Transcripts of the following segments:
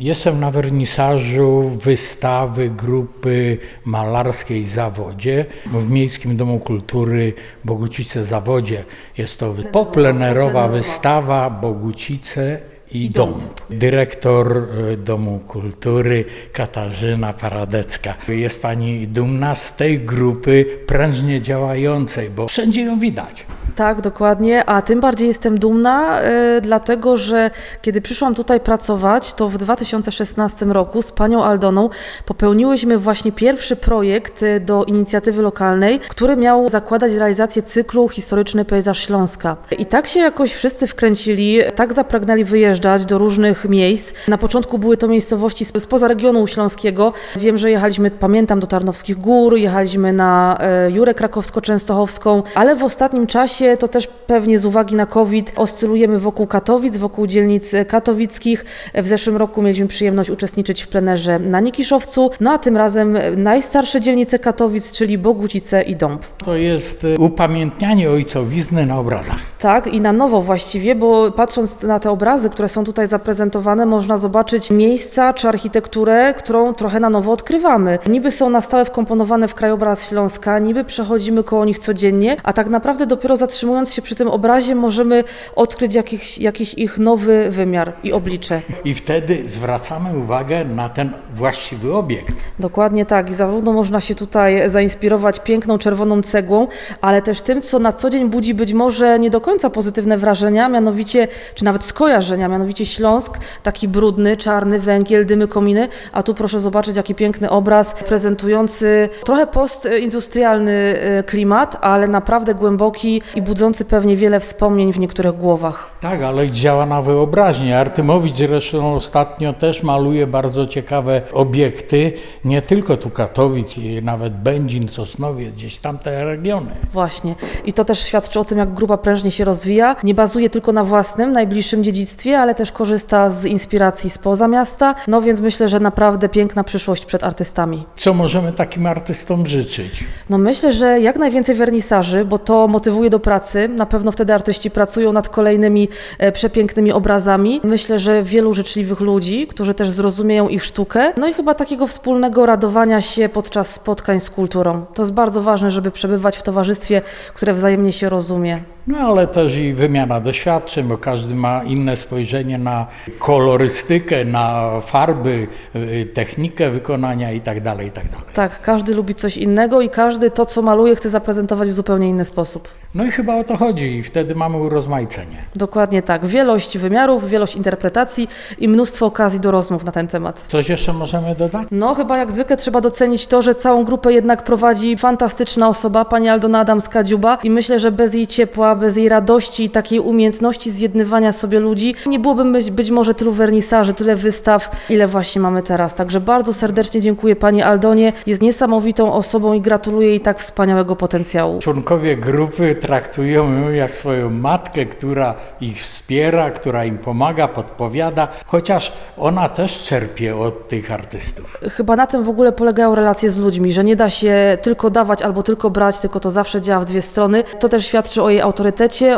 Jestem na wernisażu wystawy grupy malarskiej Zawodzie w Miejskim Domu Kultury Bogucice Zawodzie. Jest to poplenerowa wystawa Bogucice i Dąb. Dyrektor e, Domu Kultury Katarzyna Paradecka. Jest Pani dumna z tej grupy prężnie działającej, bo wszędzie ją widać. Tak, dokładnie, a tym bardziej jestem dumna, e, dlatego że kiedy przyszłam tutaj pracować, to w 2016 roku z panią Aldoną popełniłyśmy właśnie pierwszy projekt e, do inicjatywy lokalnej, który miał zakładać realizację cyklu Historyczny Pejzaż Śląska. I tak się jakoś wszyscy wkręcili, tak zapragnęli wyjeżdżać do różnych miejsc. Na początku były to miejscowości sp- spoza regionu śląskiego. Wiem, że jechaliśmy, pamiętam, do Tarnowskich Gór, jechaliśmy na e, Jurę Krakowsko-Częstochowską, ale w ostatnim czasie, to też pewnie z uwagi na COVID, oscylujemy wokół Katowic, wokół dzielnic e, katowickich. W zeszłym roku mieliśmy przyjemność uczestniczyć w plenerze na Nikiszowcu, no a tym razem e, najstarsze dzielnice Katowic, czyli Bogucice i Dąb. To jest e, upamiętnianie ojcowizny na obrazach. Tak, i na nowo właściwie, bo patrząc na te obrazy, które są tutaj zaprezentowane, można zobaczyć miejsca czy architekturę, którą trochę na nowo odkrywamy. Niby są na stałe wkomponowane w krajobraz Śląska, niby przechodzimy koło nich codziennie, a tak naprawdę dopiero zatrzymując się przy tym obrazie możemy odkryć jakiś, jakiś ich nowy wymiar i oblicze. I wtedy zwracamy uwagę na ten właściwy obiekt. Dokładnie tak. I zarówno można się tutaj zainspirować piękną czerwoną cegłą, ale też tym, co na co dzień budzi być może nie do końca pozytywne wrażenia, mianowicie, czy nawet skojarzenia, mianowicie Śląsk, taki brudny, czarny węgiel, dymy, kominy, a tu proszę zobaczyć, jaki piękny obraz prezentujący trochę postindustrialny e, klimat, ale naprawdę głęboki i budzący pewnie wiele wspomnień w niektórych głowach. Tak, ale działa na wyobraźnię. Artymowicz zresztą ostatnio też maluje bardzo ciekawe obiekty, nie tylko tu Katowic, i nawet Będzin, Sosnowiec, gdzieś tamte regiony. Właśnie. I to też świadczy o tym, jak grupa prężnie się rozwija. Nie bazuje tylko na własnym, najbliższym dziedzictwie, ale też korzysta z inspiracji spoza miasta. No więc myślę, że naprawdę piękna przyszłość przed artystami. Co możemy takim artystom życzyć? No myślę, że jak najwięcej wernisaży, bo to motywuje do pracy. Na pewno wtedy artyści pracują nad kolejnymi e, przepięknymi obrazami. Myślę, że wielu życzliwych ludzi, którzy też zrozumieją ich sztukę. No i chyba takiego wspólnego radowania się podczas spotkań z kulturą. To jest bardzo ważne, żeby przebywać w towarzystwie, które wzajemnie się rozumie. No ale też i wymiana doświadczeń, bo każdy ma inne spojrzenie na kolorystykę, na farby, y, technikę wykonania itd. itd. Tak, każdy lubi coś innego i każdy to, co maluje, chce zaprezentować w zupełnie inny sposób. No i chyba o to chodzi i wtedy mamy urozmaicenie. Dokładnie tak. Wielość wymiarów, wielość interpretacji i mnóstwo okazji do rozmów na ten temat. Coś jeszcze możemy dodać? No, chyba jak zwykle trzeba docenić to, że całą grupę jednak prowadzi fantastyczna osoba, pani Aldona Adamska-Dziuba i myślę, że bez jej ciepła, bez jej radości i takiej umiejętności zjednywania sobie ludzi nie byłoby być, być może tylu wernisaży, tyle wystaw, ile właśnie mamy teraz. Także bardzo serdecznie dziękuję pani Aldonie. Jest niesamowitą osobą i gratuluję jej tak wspaniałego potencjału. Członkowie grupy traktują ją jak swoją matkę, która ich wspiera, która im pomaga, podpowiada, chociaż ona też czerpie od tych artystów. Chyba na tym w ogóle polegają relacje z ludźmi, że nie da się tylko dawać albo tylko brać, tylko to zawsze działa w dwie strony. To też świadczy o jej autorytecie,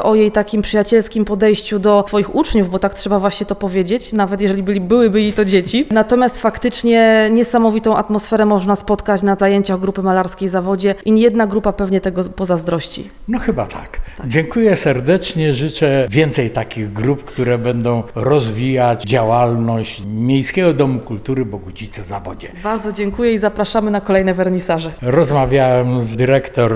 o jej takim przyjacielskim podejściu do swoich uczniów, bo tak trzeba właśnie to powiedzieć, nawet jeżeli byli, byłyby jej to dzieci. Natomiast faktycznie niesamowitą atmosferę można spotkać na zajęciach grupy malarskiej Zawodzie i jedna grupa pewnie tego pozazdrości. No chyba tak. Dziękuję serdecznie. Życzę więcej takich grup, które będą rozwijać działalność Miejskiego Domu Kultury Bogucice Zawodzie. Bardzo dziękuję i zapraszamy na kolejne wernisaże. Rozmawiałem z dyrektor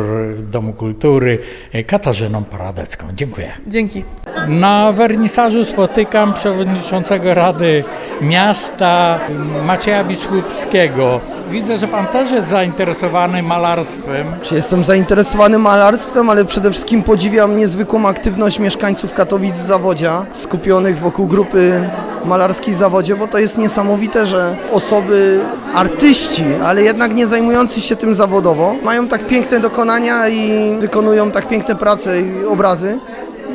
Domu Kultury Katarzyną Paradecką. Dziękuję. Dzięki. Na wernisażu spotykam przewodniczącego Rady Miasta Macieja Biszłupskiego. Widzę, że pan też jest zainteresowany malarstwem. Czy jestem zainteresowany malarstwem, ale przede wszystkim podziwiam niezwykłą aktywność mieszkańców Katowic z Zawodzia, skupionych wokół grupy malarskiej Zawodzie, bo to jest niesamowite, że osoby, artyści, ale jednak nie zajmujący się tym zawodowo, mają tak piękne dokonania i wykonują tak piękne prace i obrazy,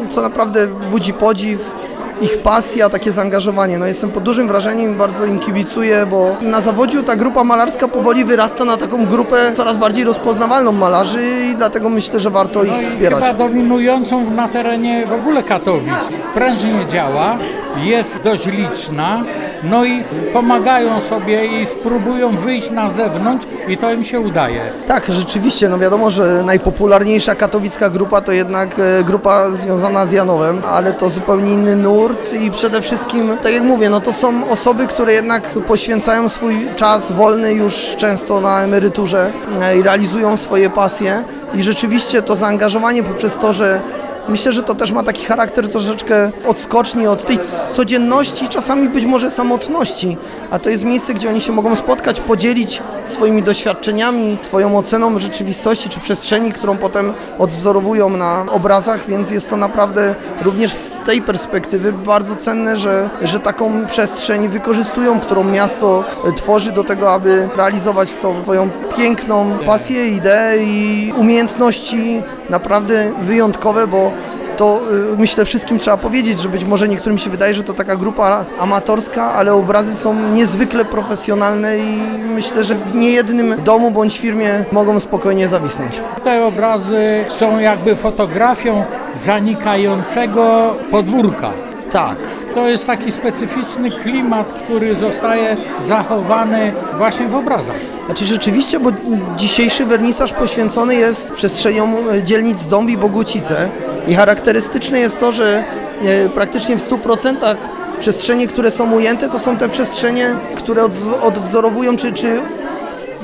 co naprawdę budzi podziw ich pasja, takie zaangażowanie. No jestem pod dużym wrażeniem i bardzo im kibicuję, bo na zawodziu ta grupa malarska powoli wyrasta na taką grupę coraz bardziej rozpoznawalną malarzy i dlatego myślę, że warto ich wspierać. Chyba dominującą na terenie w ogóle Katowic. Prężnie działa, jest dość liczna no i pomagają sobie i spróbują wyjść na zewnątrz i to im się udaje. Tak, rzeczywiście, no wiadomo, że najpopularniejsza katowicka grupa to jednak e, grupa związana z Janowem, ale to zupełnie inny nurt i przede wszystkim, tak jak mówię, no to są osoby, które jednak poświęcają swój czas wolny już często na emeryturze e, i realizują swoje pasje i rzeczywiście to zaangażowanie poprzez to, że Myślę, że to też ma taki charakter troszeczkę odskoczni od tej codzienności, czasami być może samotności, a to jest miejsce, gdzie oni się mogą spotkać, podzielić swoimi doświadczeniami, swoją oceną rzeczywistości czy przestrzeni, którą potem odwzorowują na obrazach, więc jest to naprawdę również z tej perspektywy bardzo cenne, że, że taką przestrzeń wykorzystują, którą miasto tworzy do tego, aby realizować tą swoją piękną pasję, ideę i umiejętności naprawdę wyjątkowe, bo to y, myślę wszystkim trzeba powiedzieć, że być może niektórym się wydaje, że to taka grupa amatorska, ale obrazy są niezwykle profesjonalne i myślę, że w niejednym domu bądź firmie mogą spokojnie zawisnąć. Te obrazy są jakby fotografią zanikającego podwórka. Tak, To jest taki specyficzny klimat, który zostaje zachowany właśnie w obrazach. Znaczy rzeczywiście, bo dzisiejszy wernisaż poświęcony jest przestrzeniom e, dzielnic Dąb i Bogucice i charakterystyczne jest to, że e, praktycznie w 100% przestrzenie, które są ujęte, to są te przestrzenie, które odwzorowują czy, czy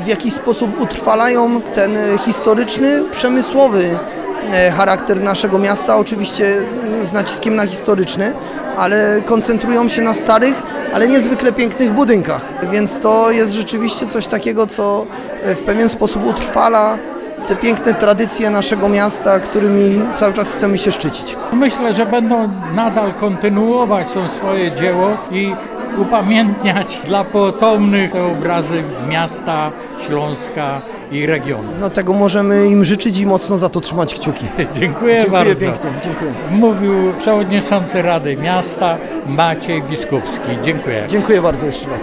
w jakiś sposób utrwalają ten e, historyczny, przemysłowy charakter naszego miasta, oczywiście mm, z naciskiem na historyczny, ale koncentrują się na starych, ale niezwykle pięknych budynkach. Więc to jest rzeczywiście coś takiego, co e, w pewien sposób utrwala te piękne tradycje naszego miasta, którymi cały czas chcemy się szczycić. Myślę, że będą nadal kontynuować to swoje dzieło i upamiętniać dla potomnych te obrazy miasta, Śląska i regionu. No tego możemy im życzyć i mocno za to trzymać kciuki. Dziękuję, bardzo. pięknie, dziękuję. Mówił przewodniczący Rady Miasta Maciej Biskupski. Dziękuję. Dziękuję bardzo jeszcze raz.